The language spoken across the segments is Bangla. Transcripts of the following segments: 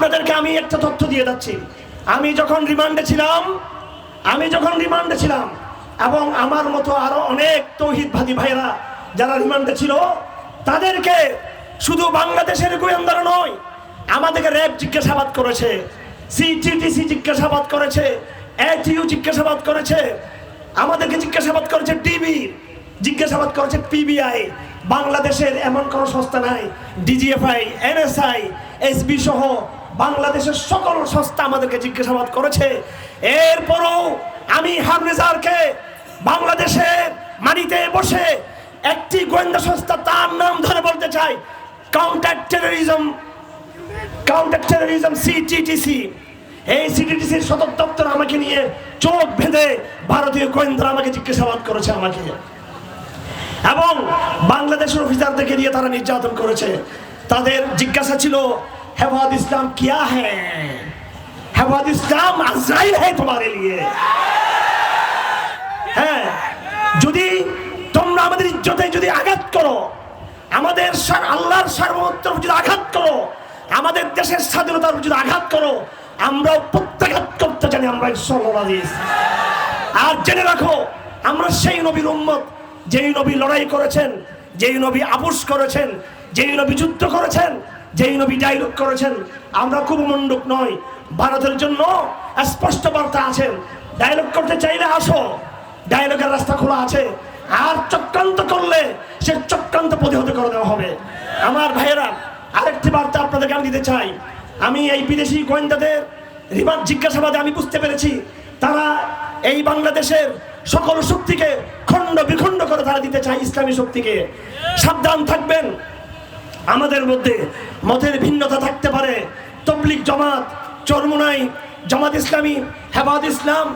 আপনাদেরকে আমি একটা তথ্য দিয়ে যাচ্ছি। আমি যখন রিমান্ডে ছিলাম, আমি যখন রিমান্ডে ছিলাম, এবং আমার মতো আরও অনেক তৌহিদবাদী ভাইরা যারা রিমান্ডে ছিল, তাদেরকে শুধু বাংলাদেশের গোয়েন্দারা নয়, আমাদেরকে র্যাব জিজ্ঞাসাবাদ করেছে সিটিটিসি জিজ্ঞাসাবাদ করেছে এটিইউ জিজ্ঞাসাবাদ করেছে, আমাদেরকে জিজ্ঞাসাবাদ করেছে টিভি জিজ্ঞাসাবাদ করেছে পিবিআই বাংলাদেশের এমন কোনো সংস্থা নাই ডিজিএফআই এনএসআই এসবি সহ বাংলাদেশের সকল সংস্থা আমাদেরকে জিজ্ঞাসাবাদ করেছে। এরপরও আমি হারনেজারকে বাংলাদেশের মাটিতে বসে একটি গোয়েন্দা সংস্থা তার নাম ধরে বলতে চাই counter terrorism counter terrorism CTTC এই সিটিটিসির সদর দপ্তর আমাকে নিয়ে চোখ বেঁধে ভারতীয় গোয়েন্দারা আমাকে জিজ্ঞাসাবাদ করেছে আমাকে। এবং বাংলাদেশের অফিসারদেরকে দিয়ে তারা নির্যাতন করেছে। তাদের জিজ্ঞাসা ছিল ইসলাম কিয়া হ্যাঁ হেফাজ ইসলাম আজরাইল হ্যাঁ তোমার লিয়ে হ্যাঁ যদি তোমরা আমাদের ইজ্জতে যদি আঘাত করো আমাদের আল্লাহর সার্বভৌমত্বের যদি আঘাত করো। আমাদের দেশের স্বাধীনতার যদি আঘাত করো। আমরাও প্রত্যাঘাত করতে জানি আমরা আziz। আর জেনে রাখো, আমরা সেই নবীর উম্মত, যেই নবী লড়াই করেছেন, যেই নবী আপুস করেছেন, যেই নবী যুদ্ধ করেছেন যেই নবী ডায়লগ করেছেন, আমরা খুব মন্ডুক নয় ভারতের জন্য স্পষ্ট বার্তা আছেন ডায়লগ করতে চাইলে আসো। ডায়লগের রাস্তা খোলা আছে। আর চক্রান্ত করলে সে চক্রান্ত প্রতিহত করে দেওয়া হবে। আমার ভাইয়েরা, আরেকটি বার্তা আপনাদেরকে আমি দিতে চাই। আমি এই বিদেশি গোয়েন্দাদের রিমান্ড জিজ্ঞাসাবাদে আমি বুঝতে পেরেছি, তারা এই বাংলাদেশের সকল শক্তিকে খণ্ড বিখণ্ড করে তারা দিতে চায় ইসলামী শক্তিকে। সাবধান থাকবেন আমাদের মধ্যে মতের ভিন্নতা থাকতে পারে। তবলিক জমাত, চরমুনাই, জামাত ইসলামী হেবাদ ইসলাম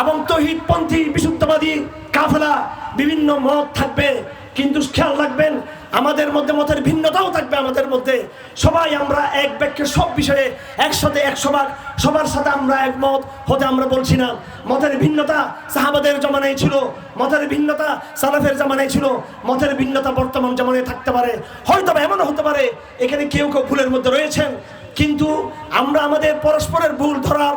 এবং তহিদপন্থী, বিশুদ্ধবাদী, কাফেলা, বিভিন্ন মত থাকবে। কিন্তু খেয়াল রাখবেন আমাদের মধ্যে মতের ভিন্নতাও থাকবে আমাদের মধ্যে। সবাই আমরা এক ব্যাখ্যে সব বিষয়ে একসাথে একশো ভাগ, সবার সাথে আমরা একমত হতে আমরা বলছি না। মতের ভিন্নতা সাহাবাদের জমানায় ছিল, মতের ভিন্নতা সালাফের জামানায় ছিল, মতের ভিন্নতা বর্তমান জামানায় থাকতে পারে। হয়তো বা এমনও হতে পারে, এখানে কেউ কেউ ভুলের মধ্যে রয়েছেন। কিন্তু আমরা আমাদের পরস্পরের ভুল ধরার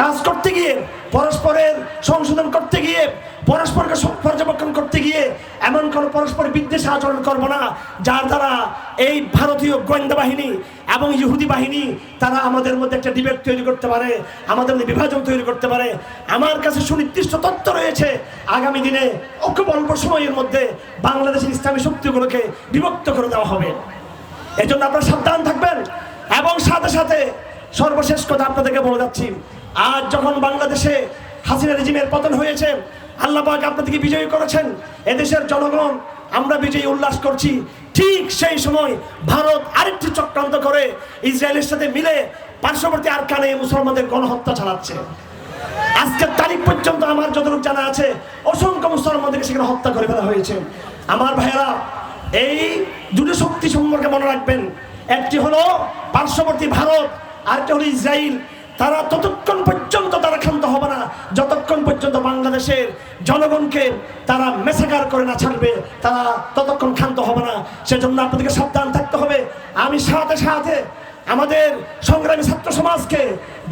কাজ করতে গিয়ে, পরস্পরের সংশোধন করতে গিয়ে, পরস্পরকে পর্যবেক্ষণ করতে গিয়ে এমন কোনো পরস্পর বিদ্বেষ আচরণ করব না, যার দ্বারা এই ভারতীয় গোয়েন্দা বাহিনী এবং ইহুদি বাহিনী, তারা আমাদের মধ্যে একটা ডিবেট তৈরি করতে পারে, আমাদের মধ্যে বিভাজন তৈরি করতে পারে। আমার কাছে সুনির্দিষ্ট তথ্য রয়েছে, আগামী দিনে খুব অল্প সময়ের মধ্যে বাংলাদেশের ইসলামী শক্তিগুলোকে বিভক্ত করে দেওয়া হবে। এজন্য আপনারা সাবধান থাকবেন। এবং সাথে সাথে সর্বশেষ কথা আপনাদেরকে বলে যাচ্ছি আজ যখন বাংলাদেশে হাসিনা রেজিমের পতন হয়েছে, আল্লাহ পাক আপনাদেরকে বিজয়ী করেছেন। এদেশের জনগণ, আমরা বিজয়ী উল্লাস করছি। ঠিক সেই সময় ভারত আরেকটি চক্রান্ত করে ইসরায়েলের সাথে মিলে পার্শ্ববর্তী আরকানে মুসলমানদের গণহত্যা চালাচ্ছে। আজকের তারিখ পর্যন্ত আমার যতটুকু জানা আছে, অসংখ্য মুসলমানদেরকে সেখানে হত্যা করে ফেলা হয়েছে। আমার ভাইয়েরা, এই দুটো শক্তি সম্পর্কে মনে রাখবেন। একটি হলো পার্শ্ববর্তী ভারত, আরেকটি হলো ইসরায়েল। তারা ততক্ষণ পর্যন্ত তারা ক্ষান্ত হবে না। যতক্ষণ পর্যন্ত বাংলাদেশের জনগণকে তারা মেসাকার করে না ছাড়বে, তারা ততক্ষণ ক্ষান্ত হবে না। সেজন্য আপনাদেরকে সাবধান থাকতে হবে। আমি সাথে সাথে আমাদের সংগ্রামী ছাত্র সমাজকে,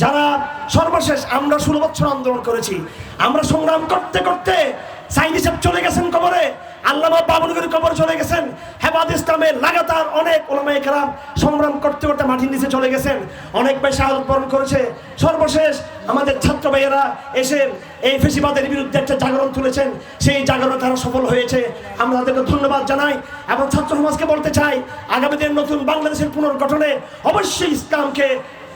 যারা সর্বশেষ আমরা ষোলো বছর আন্দোলন করেছি, আমরা সংগ্রাম করতে করতে সাইনি সাহেব চলে গেছেন কবরে, আল্লামা বাবুলগুরি কবর চলে গেছেন। হেবাদ ইসলামের লাগাতার অনেক ওলামায় খেলাম সংগ্রাম করতে করতে মাটির নিচে চলে গেছেন। অনেক ভাই শাহাদত বরণ করেছে। সর্বশেষ আমাদের ছাত্র ভাইয়েরা এসে এই ফেসিবাদের বিরুদ্ধে একটা জাগরণ তুলেছেন। সেই জাগরণ তারা সফল হয়েছে। আমরা তাদেরকে ধন্যবাদ জানাই এবং ছাত্র সমাজকে বলতে চাই, আগামী দিনের নতুন বাংলাদেশের পুনর্গঠনে অবশ্যই ইসলামকে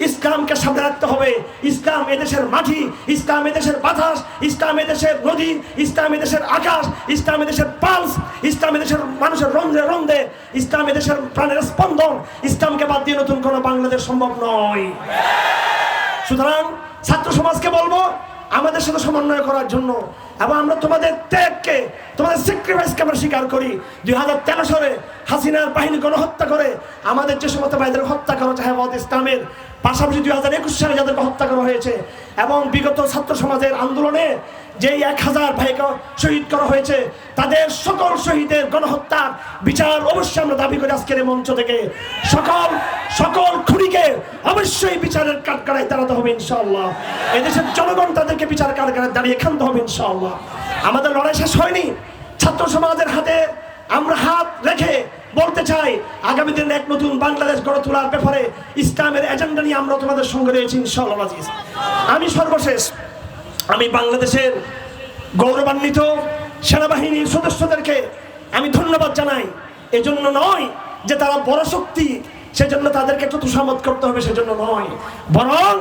ইসলামকে সামনে রাখতে হবে। ইসলাম এদেশের মাটি, ইসলাম এদেশের বাতাস, ইসলাম এদেশের নদী, ইসলাম এদেশের আকাশ, ইসলাম এদেশের পালস, ইসলাম এদেশের মানুষের রন্ধে রন্ধে ইসলাম এদেশের প্রাণের স্পন্দন, ইসলামকে বাদ দিয়ে নতুন কোনো বাংলাদেশ সম্ভব নয়। সুতরাং ছাত্র সমাজকে বলব, আমাদের সাথে সমন্বয় করার জন্য এবং আমরা তোমাদের ত্যাগকে, তোমাদের স্যাক্রিফাইসকে আমরা স্বীকার করি। দুই হাজার তেরো সালে হাসিনার বাহিনী গণহত্যা করে, আমাদের যে সমস্ত ভাইদের হত্যা করা হচ্ছে হেফাজত ইসলামের। পাশাপাশি দুই হাজার একুশ সালে যাদেরকে হত্যা করা হয়েছে এবং বিগত ছাত্র সমাজের আন্দোলনে যেই এক হাজার ভাইকে শহীদ করা হয়েছে, তাদের সকল শহীদের গণহত্যার বিচার অবশ্যই আমরা দাবি করি আজকের মঞ্চ থেকে। সকল সকল খুনিকে অবশ্যই বিচারের কাঠগড়ায় দাঁড়াতে হবে ইনশাআল্লাহ। এদেশের জনগণ তাদেরকে বিচার কাঠগড়ায় দাঁড়িয়ে খানতে হবে ইনশাআল্লাহ আমাদের লড়াই শেষ হয়নি। ছাত্র সমাজের হাতে আমরা হাত রেখে বলতে চাই, আগামী দিনে এক নতুন বাংলাদেশ গড়ে তোলার ব্যাপারে ইসলামের এজেন্ডা নিয়ে আমরা তোমাদের সঙ্গে রয়েছি ইনশাআল্লাহ আজিজ। আমি সর্বশেষ, আমি বাংলাদেশের গৌরবান্বিত সেনাবাহিনীর সদস্যদেরকে আমি ধন্যবাদ জানাই। এজন্য নয় যে তারা বড় শক্তি, সেজন্য তাদেরকে একটু তুষামত করতে হবে, সেজন্য নয়। বরং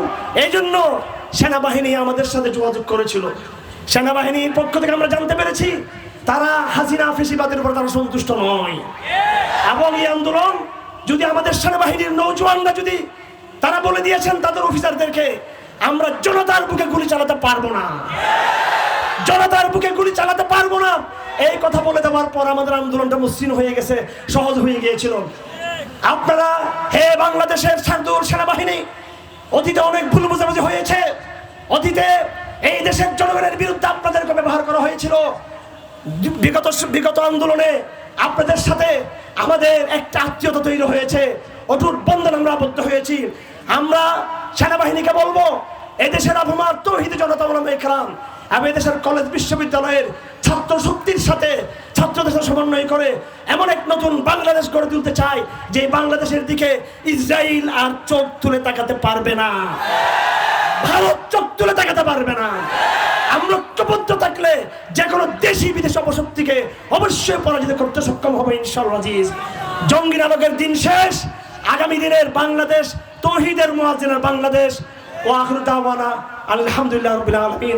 এই জন্য সেনাবাহিনী আমাদের সাথে যোগাযোগ করেছিল। সেনাবাহিনীর পক্ষ থেকে আমরা জানতে পেরেছি, তারা হাসিনা ফেসিবাদের উপর তারা সন্তুষ্ট নয়। এবং এই আন্দোলন যদি আমাদের সেনাবাহিনীর নৌজওয়ানরা যদি তারা বলে দিয়েছেন তাদের অফিসারদেরকে, আমরা জনতার বুকে গুলি চালাতে পারব না। জনতার বুকে গুলি চালাতে পারব না। এই কথা বলে দেওয়ার পর আমাদের আন্দোলনটা মসৃণ হয়ে গেছে, সহজ হয়ে গিয়েছিল। আপনারা হে বাংলাদেশের সেনাবাহিনী, অতীতে অনেক ভুল বোঝাবুঝি হয়েছে। অতীতে এই দেশের জনগণের বিরুদ্ধে আপনাদেরকে ব্যবহার করা হয়েছিল। বিগত বিগত আন্দোলনে আপনাদের সাথে আমাদের একটা আত্মীয়তা তৈরি হয়েছে। অটুট বন্ধন আমরা আবদ্ধ হয়েছি। আমরা সেনাবাহিনীকে বলব, এদেশের আবহাওয়ার তৌহিদ জনতা ওলামা ইকরাম আমি এদেশের কলেজ বিশ্ববিদ্যালয়ের ছাত্র শক্তির সাথে ছাত্রদের সমন্বয় করে এমন এক নতুন বাংলাদেশ গড়ে তুলতে চাই, যে বাংলাদেশের দিকে ইসরায়েল আর চোখ তুলে তাকাতে পারবে না। ভারত চোখ তুলে তাকাতে পারবে না। আমরা ঐক্যবদ্ধ থাকলে যে কোনো দেশি বিদেশ অপশক্তিকে অবশ্যই পরাজিত করতে সক্ষম হবে ইনশাআল্লাহ আজিজ। জঙ্গি নামকের দিন শেষ। আগামী দিনের বাংলাদেশ, তৌহিদের মহাজিনের বাংলাদেশ। ও আখরুদ্দাওয়ানা আলহামদুলিল্লাহ রবিল আলামিন।